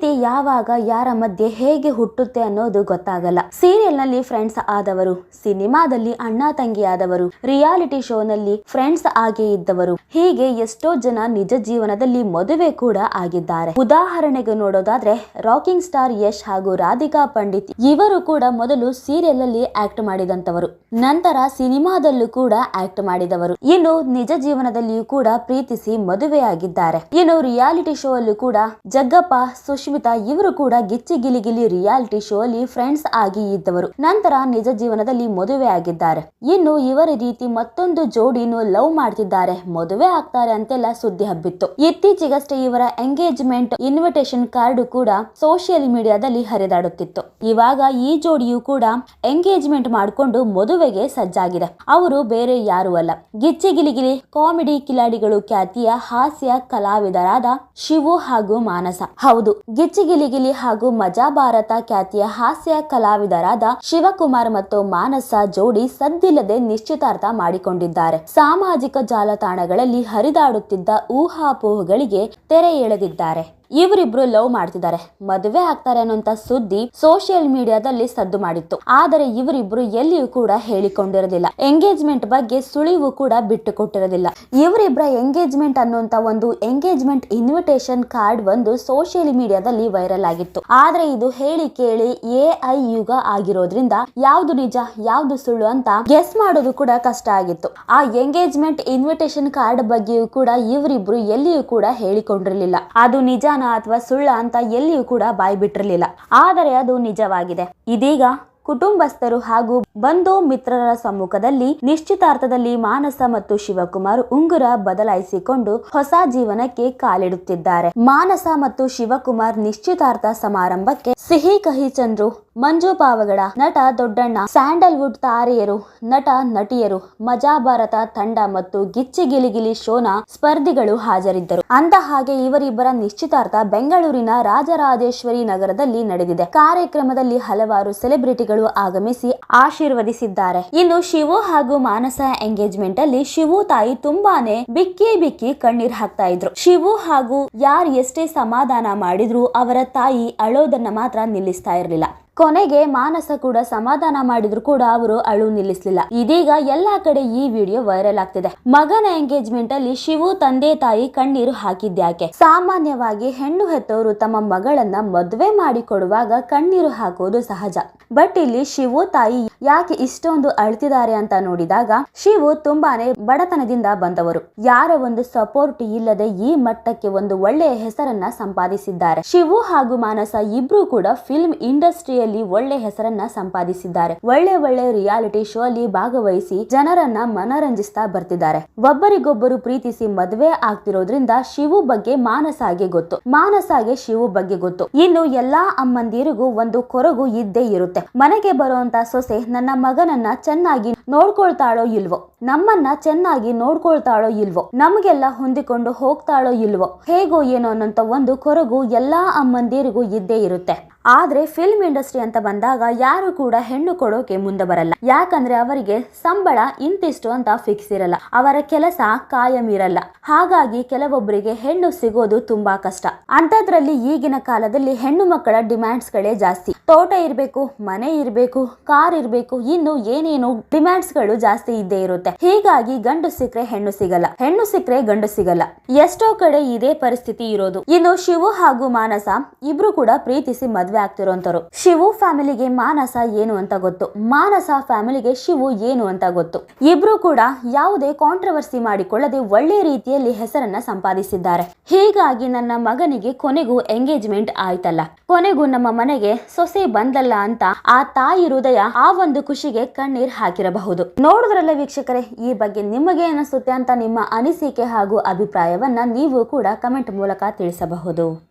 ಪ್ರೀತಿ ಯಾವಾಗ ಯಾರ ಮಧ್ಯೆ ಹೇಗೆ ಹುಟ್ಟುತ್ತೆ ಅನ್ನೋದು ಗೊತ್ತಾಗಲ್ಲ. ಸೀರಿಯಲ್ನಲ್ಲಿ ಫ್ರೆಂಡ್ಸ್ ಆದವರು, ಸಿನಿಮಾದಲ್ಲಿ ಅಣ್ಣ ತಂಗಿ ಆದವರು, ರಿಯಾಲಿಟಿ ಶೋ ನಲ್ಲಿ ಫ್ರೆಂಡ್ಸ್ ಆಗಿ ಇದ್ದವರು. ಹೀಗೆ ಎಷ್ಟೋ ಜನ ನಿಜ ಜೀವನದಲ್ಲಿ ಮದುವೆ ಕೂಡ ಆಗಿದ್ದಾರೆ. ಉದಾಹರಣೆಗೆ ನೋಡೋದಾದ್ರೆ ರಾಕಿಂಗ್ ಸ್ಟಾರ್ ಯಶ್ ಹಾಗೂ ರಾಧಿಕಾ ಪಂಡಿತ್ ಇವರು ಕೂಡ ಮೊದಲು ಸೀರಿಯಲ್ ಅಲ್ಲಿ ಆಕ್ಟ್ ಮಾಡಿದಂತವರು ನಂತರ ಸಿನಿಮಾದಲ್ಲೂ ಕೂಡ ಆಕ್ಟ್ ಮಾಡಿದವರು. ಇನ್ನು ನಿಜ ಜೀವನದಲ್ಲಿಯೂ ಕೂಡ ಪ್ರೀತಿಸಿ ಮದುವೆಯಾಗಿದ್ದಾರೆ. ಇನ್ನು ರಿಯಾಲಿಟಿ ಶೋ ಅಲ್ಲೂ ಕೂಡ ಜಗ್ಗಪ್ಪ ಸುಷ್ಮಿತಾ ಇವರು ಕೂಡ ಗಿಚ್ಚಿ ಗಿಲಿ ಗಿಲಿ ರಿಯಾಲಿಟಿ ಶೋ ಅಲ್ಲಿ ಫ್ರೆಂಡ್ಸ್ ಆಗಿ ಇದ್ದವರು. ನಂತರ ನಿಜ ಜೀವನದಲ್ಲಿ ಮದುವೆ ಆಗಿದ್ದಾರೆ. ಇನ್ನು ಇವರ ರೀತಿ ಮತ್ತೊಂದು ಜೋಡಿನೂ ಲವ್ ಮಾಡ್ತಿದ್ದಾರೆ. ಮದುವೆ ಆಗ್ತಾರೆ ಅಂತೆಲ್ಲ ಸುದ್ದಿ ಹಬ್ಬಿತ್ತು. ಇತ್ತೀಚೆಗಷ್ಟೇ ಇವರ ಎಂಗೇಜ್ಮೆಂಟ್ ಇನ್ವಿಟೇಷನ್ ಕಾರ್ಡ್ ಕೂಡ ಸೋಷಿಯಲ್ ಮೀಡಿಯಾದಲ್ಲಿ ಹರಿದಾಡುತ್ತಿತ್ತು. ಇವಾಗ ಈ ಜೋಡಿಯು ಕೂಡ ಎಂಗೇಜ್ಮೆಂಟ್ ಮಾಡಿಕೊಂಡು ಮದುವೆಗೆ ಸಜ್ಜಾಗಿದೆ. ಅವರು ಬೇರೆ ಯಾರು ಅಲ್ಲ. ಗಿಚ್ಚಿ ಗಿಲಿಗಿಲಿ ಕಾಮಿಡಿ ಕಿಲಾಡಿಗಳು ಖ್ಯಾತಿಯ ಹಾಸ್ಯ ಕಲಾವಿದರಾದ ಶಿವು ಹಾಗೂ ಮಾನಸ. ಹೌದು ಗಿಚ್ಚಿ ಗಿಲಿಗಿಲಿ ಹಾಗೂ ಮಜಾ ಭಾರತ ಖ್ಯಾತಿಯ ಹಾಸ್ಯ ಕಲಾವಿದರಾದ ಶಿವಕುಮಾರ್ ಮತ್ತು ಮಾನಸ ಜೋಡಿ ಸದ್ದಿಲ್ಲದೆ ನಿಶ್ಚಿತಾರ್ಥ ಮಾಡಿಕೊಂಡಿದ್ದಾರೆ. ಸಾಮಾಜಿಕ ಜಾಲತಾಣಗಳಲ್ಲಿ ಹರಿದಾಡುತ್ತಿದ್ದ ಊಹಾಪೋಹಗಳಿಗೆ ತೆರೆ ಎಳೆದಿದ್ದಾರೆ. ಇವರಿಬ್ರು ಲವ್ ಮಾಡ್ತಿದ್ದಾರೆ, ಮದುವೆ ಆಗ್ತಾರೆ ಅನ್ನೋಂತ ಸುದ್ದಿ ಸೋಷಿಯಲ್ ಮೀಡಿಯಾದಲ್ಲಿ ಸದ್ದು ಮಾಡಿತ್ತು. ಆದರೆ ಇವರಿಬ್ರು ಎಲ್ಲಿಯೂ ಕೂಡ ಹೇಳಿಕೊಂಡಿರೋದಿಲ್ಲ. ಎಂಗೇಜ್ಮೆಂಟ್ ಬಗ್ಗೆ ಸುಳಿವು ಕೂಡ ಬಿಟ್ಟು ಕೊಟ್ಟಿರೋದಿಲ್ಲ ಇವರಿಬ್ಬರ ಎಂಗೇಜ್ಮೆಂಟ್ ಅನ್ನುವಂತ ಒಂದು ಎಂಗೇಜ್ಮೆಂಟ್ ಇನ್ವಿಟೇಷನ್ ಕಾರ್ಡ್ ಒಂದು ಸೋಷಿಯಲ್ ಮೀಡಿಯಾದಲ್ಲಿ ವೈರಲ್ ಆಗಿತ್ತು. ಆದ್ರೆ ಇದು ಹೇಳಿ ಕೇಳಿ ಎ ಯುಗ ಆಗಿರೋದ್ರಿಂದ ಯಾವ್ದು ನಿಜ, ಯಾವ್ದು ಸುಳ್ಳು ಅಂತ ಗೆಸ್ ಮಾಡೋದು ಕೂಡ ಕಷ್ಟ ಆಗಿತ್ತು. ಆ ಎಂಗೇಜ್ಮೆಂಟ್ ಇನ್ವಿಟೇಷನ್ ಕಾರ್ಡ್ ಬಗ್ಗೆಯೂ ಕೂಡ ಇವರಿಬ್ರು ಎಲ್ಲಿಯೂ ಕೂಡ ಹೇಳಿಕೊಂಡಿರಲಿಲ್ಲ. ಅದು ಅಥವಾ ಸುಳ್ಳ ಅಂತ ಎಲ್ಲಿಯೂ ಕೂಡ ಬಾಯಿ ಬಿಟ್ಟಿರಲಿಲ್ಲ ಆದರೆ ಅದು ನಿಜವಾಗಿದೆ. ಇದೀಗ ಕುಟುಂಬಸ್ಥರು ಹಾಗೂ ಬಂಧು ಮಿತ್ರರ ಸಮ್ಮುಖದಲ್ಲಿ ನಿಶ್ಚಿತಾರ್ಥದಲ್ಲಿ ಮಾನಸ ಮತ್ತು ಶಿವಕುಮಾರ್ ಉಂಗುರ ಬದಲಾಯಿಸಿಕೊಂಡು ಹೊಸ ಜೀವನಕ್ಕೆ ಕಾಲಿಡುತ್ತಿದ್ದಾರೆ. ಮಾನಸ ಮತ್ತು ಶಿವಕುಮಾರ್ ನಿಶ್ಚಿತಾರ್ಥ ಸಮಾರಂಭಕ್ಕೆ ಸಿಹಿ ಕಹಿ ಚಂದ್ರು, ಮಂಜು ಪಾವಗಡ, ನಟ ದೊಡ್ಡಣ್ಣ, ಸ್ಯಾಂಡಲ್ವುಡ್ ತಾರೆಯರು, ನಟ ನಟಿಯರು, ಮಜಾ ಭಾರತ ತಂಡ ಮತ್ತು ಗಿಚ್ಚಿ ಗಿಲಿಗಿಲಿ ಶೋನ ಸ್ಪರ್ಧಿಗಳು ಹಾಜರಿದ್ದರು. ಅಂದ ಹಾಗೆ ಇವರಿಬ್ಬರ ನಿಶ್ಚಿತಾರ್ಥ ಬೆಂಗಳೂರಿನ ರಾಜರಾಜೇಶ್ವರಿ ನಗರದಲ್ಲಿ ನಡೆದಿದೆ. ಕಾರ್ಯಕ್ರಮದಲ್ಲಿ ಹಲವಾರು ಸೆಲೆಬ್ರಿಟಿಗಳು ಆಗಮಿಸಿ ಆಶೀರ್ವದಿಸಿದ್ದಾರೆ. ಇನ್ನು ಶಿವು ಹಾಗೂ ಮಾನಸ ಎಂಗೇಜ್ಮೆಂಟ್ ಅಲ್ಲಿ ಶಿವು ತಾಯಿ ತುಂಬಾನೇ ಬಿಕ್ಕಿ ಬಿಕ್ಕಿ ಕಣ್ಣೀರ್ ಹಾಕ್ತಾ ಇದ್ರು. ಶಿವು ಹಾಗೂ ಯಾರು ಎಷ್ಟೇ ಸಮಾಧಾನ ಮಾಡಿದ್ರು ಅವರ ತಾಯಿ ಅಳೋದನ್ನ ಮಾತ್ರ ನಿಲ್ಲಿಸ್ತಾ ಇರಲಿಲ್ಲ. ಕೊನೆಗೆ ಮಾನಸ ಕೂಡ ಸಮಾಧಾನ ಮಾಡಿದ್ರು ಕೂಡ ಅವರು ಅಳು ನಿಲ್ಲಿಸಲಿಲ್ಲ. ಇದೀಗ ಎಲ್ಲಾ ಕಡೆ ಈ ವಿಡಿಯೋ ವೈರಲ್ ಆಗ್ತಿದೆ. ಮಗನ ಎಂಗೇಜ್ಮೆಂಟ್ ಅಲ್ಲಿ ಶಿವು ತಂದೆ ತಾಯಿ ಕಣ್ಣೀರು ಹಾಕಿದ್ಯಾಕೆ ಸಾಮಾನ್ಯವಾಗಿ ಹೆಣ್ಣು ಹೆತ್ತವರು ತಮ್ಮ ಮಗಳನ್ನ ಮದುವೆ ಮಾಡಿ ಕೊಡುವಾಗ ಕಣ್ಣೀರು ಹಾಕೋದು ಸಹಜ. ಬಟ್ ಇಲ್ಲಿ ಶಿವು ತಾಯಿ ಯಾಕೆ ಇಷ್ಟೊಂದು ಅಳ್ತಿದ್ದಾರೆ ಅಂತ ನೋಡಿದಾಗ ಶಿವು ತುಂಬಾನೇ ಬಡತನದಿಂದ ಬಂದವರು. ಯಾರ ಒಂದು ಸಪೋರ್ಟ್ ಇಲ್ಲದೆ ಈ ಮಟ್ಟಕ್ಕೆ ಒಂದು ಒಳ್ಳೆಯ ಹೆಸರನ್ನ ಸಂಪಾದಿಸಿದ್ದಾರೆ. ಶಿವು ಹಾಗೂ ಮಾನಸ ಇಬ್ರು ಕೂಡ ಫಿಲ್ಮ್ ಇಂಡಸ್ಟ್ರಿಯಲ್ಲಿ ಒಳ್ಳೆ ಹೆಸರನ್ನ ಸಂಪಾದಿಸಿದ್ದಾರೆ. ಒಳ್ಳೆ ಒಳ್ಳೆ ರಿಯಾಲಿಟಿ ಶೋ ಅಲ್ಲಿ ಭಾಗವಹಿಸಿ ಜನರನ್ನ ಮನರಂಜಿಸ್ತಾ ಬರ್ತಿದ್ದಾರೆ. ಒಬ್ಬರಿಗೊಬ್ಬರು ಪ್ರೀತಿಸಿ ಮದುವೆ ಆಗ್ತಿರೋದ್ರಿಂದ ಶಿವು ಬಗ್ಗೆ ಮಾನಸಾಗೆ ಗೊತ್ತು. ಮಾನಸಾಗೆ ಶಿವು ಬಗ್ಗೆ ಗೊತ್ತು. ಇನ್ನು ಎಲ್ಲಾ ಅಮ್ಮಂದಿರಿಗೂ ಒಂದು ಕೊರಗು ಇದ್ದೇ ಇರುತ್ತೆ. ಮನೆಗೆ ಬರುವಂತ ಸೊಸೆ ನನ್ನ ಮಗನನ್ನ ಚೆನ್ನಾಗಿ ನೋಡ್ಕೊಳ್ತಾಳೋ ಇಲ್ವೋ? ನಮ್ಮನ್ನ ಚೆನ್ನಾಗಿ ನೋಡ್ಕೊಳ್ತಾಳೋ ಇಲ್ವೋ? ನಮಗೆಲ್ಲ ಹೊಂದಿಕೊಂಡು ಹೋಗ್ತಾಳೋ ಇಲ್ವೋ? ಹೇಗೋ ಏನೋ ಅನ್ನೋಂತ ಒಂದು ಕೊರಗು ಎಲ್ಲಾ ಅಮ್ಮಂದಿರಿಗೂ ಇದ್ದೇ ಇರುತ್ತೆ. ಆದ್ರೆ ಫಿಲ್ಮ್ ಇಂಡಸ್ಟ್ರಿ ಅಂತ ಬಂದಾಗ ಯಾರು ಕೂಡ ಹೆಣ್ಣು ಕೊಡೋಕೆ ಮುಂದೆ ಬರಲ್ಲ. ಯಾಕಂದ್ರೆ ಅವರಿಗೆ ಸಂಬಳ ಇಂತಿಷ್ಟು ಅಂತ ಫಿಕ್ಸ್ ಇರಲ್ಲ. ಅವರ ಕೆಲಸ ಕಾಯಂ ಇರಲ್ಲ. ಹಾಗಾಗಿ ಕೆಲವೊಬ್ಬರಿಗೆ ಹೆಣ್ಣು ಸಿಗೋದು ತುಂಬಾ ಕಷ್ಟ. ಅಂತದ್ರಲ್ಲಿ ಈಗಿನ ಕಾಲದಲ್ಲಿ ಹೆಣ್ಣು ಮಕ್ಕಳ ಡಿಮ್ಯಾಂಡ್ಸ್ ಗಳೇ ಜಾಸ್ತಿ. ತೋಟ ಇರಬೇಕು, ಮನೆ ಇರಬೇಕು, ಕಾರ್ ಇರಬೇಕು, ಇನ್ನು ಏನೇನು ಡಿಮ್ಯಾಂಡ್ಸ್ಗಳು ಜಾಸ್ತಿ ಇದ್ದೇ ಇರುತ್ತೆ. ಹೀಗಾಗಿ ಗಂಡು ಸಿಕ್ಕರೆ ಹೆಣ್ಣು ಸಿಗಲ್ಲ. ಹೆಣ್ಣು ಸಿಕ್ಕರೆ ಗಂಡು ಸಿಗಲ್ಲ. ಎಷ್ಟೋ ಕಡೆ ಇದೇ ಪರಿಸ್ಥಿತಿ ಇರೋದು. ಇನ್ನು ಶಿವು ಹಾಗೂ ಮಾನಸ ಇಬ್ರು ಕೂಡ ಪ್ರೀತಿಸಿ ಮದ್ವೆ ಆಗ್ತಿರೋಂಥವ್ರು. ಶಿವು ಫ್ಯಾಮಿಲಿಗೆ ಮಾನಸ ಏನು ಅಂತ ಗೊತ್ತು. ಮಾನಸ ಫ್ಯಾಮಿಲಿಗೆ ಶಿವು ಏನು ಅಂತ ಗೊತ್ತು. ಇಬ್ರು ಕೂಡ ಯಾವುದೇ ಕಾಂಟ್ರವರ್ಸಿ ಮಾಡಿಕೊಳ್ಳದೆ ಒಳ್ಳೆ ರೀತಿಯಲ್ಲಿ ಹೆಸರನ್ನ ಸಂಪಾದಿಸಿದ್ದಾರೆ. ಹೀಗಾಗಿ ನನ್ನ ಮಗನಿಗೆ ಕೊನೆಗೂ ಎಂಗೇಜ್ಮೆಂಟ್ ಆಯ್ತಲ್ಲ. ಕೊನೆಗೂ ನಮ್ಮ ಮನೆಗೆ ಸೊಸೆ ಬಂದಲ್ಲ ಅಂತ ಆ ತಾಯಿ ಹೃದಯ ಆ ಒಂದು ಖುಷಿಗೆ ಕಣ್ಣೀರ್ ಹಾಕಿರಬಹುದು. ನೋಡಿದ್ರಲ್ಲ ವೀಕ್ಷಕರೇ, ಈ ಬಗ್ಗೆ ನಿಮಗೆ ಅನಿಸುತ್ತೆ ಅಂತ ನಿಮ್ಮ ಅನಿಸಿಕೆ ಹಾಗೂ ಅಭಿಪ್ರಾಯವನ್ನ ನೀವು ಕೂಡ ಕಮೆಂಟ್ ಮೂಲಕ ತಿಳಿಸಬಹುದು.